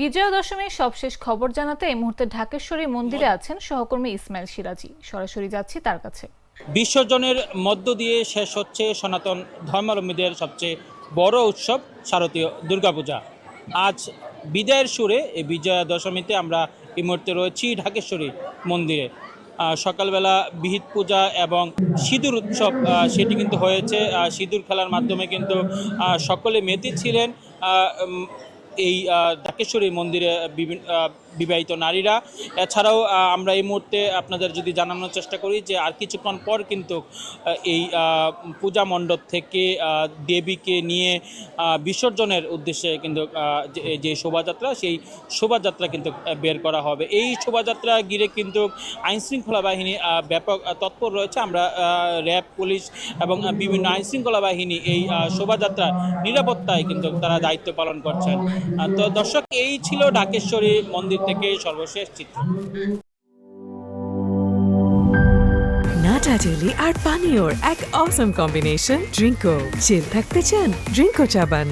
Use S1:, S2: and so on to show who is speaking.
S1: বিজয়া দশমীর সবশেষ খবর জানাতে এই মুহূর্তে ঢাকেশ্বরী মন্দিরে আছেন সহকর্মী ইসমাইল সিরাজি। সরাসরি যাচ্ছি তার কাছে।
S2: বিসর্জনের মধ্য দিয়ে শেষ হচ্ছে সনাতন ধর্মাবলম্বীদের সবচেয়ে বড় উৎসব, শারদীয় দুর্গাপূজা। আজ বিদায়ের সুরে এই বিজয়া দশমীতে আমরা এই মুহূর্তে রয়েছি ঢাকেশ্বরী মন্দিরে। সকালবেলা বিহিত পূজা এবং সিঁদুর উৎসব সেটি কিন্তু হয়েছে। সিঁদুর খেলার মাধ্যমে কিন্তু সকলে মেতে ছিলেন। এই ঢাকেশ্বরী মন্দিরে বিবাহিত নারীরা। এছাড়াও আমরা এই মুহূর্তে আপনাদের যদি জানানোর চেষ্টা করি যে আর কিছুক্ষণ পর কিন্তু এই পূজা মণ্ডপ থেকে দেবীকে নিয়ে বিসর্জনের উদ্দেশ্যে কিন্তু যে- শোভাযাত্রা, সেই শোভাযাত্রা কিন্তু বের করা হবে। এই শোভাযাত্রা ঘিরে কিন্তু আইনশৃঙ্খলা বাহিনী ব্যাপক তৎপর রয়েছে। আমরা র্যাব, পুলিশ এবং বিভিন্ন আইনশৃঙ্খলা বাহিনী এই শোভাযাত্রার নিরাপত্তায় কিন্তু তারা দায়িত্ব পালন করছেন। তো দর্শক, এই ছিল ঢাকেশ্বরী মন্দির থেকে সর্বশেষ চিত্র।
S3: নাটা আর পানীয়র এক অসম কম্বিনেশন ড্রিঙ্কো চিল থাকতে চান ড্রিঙ্কো চাবান।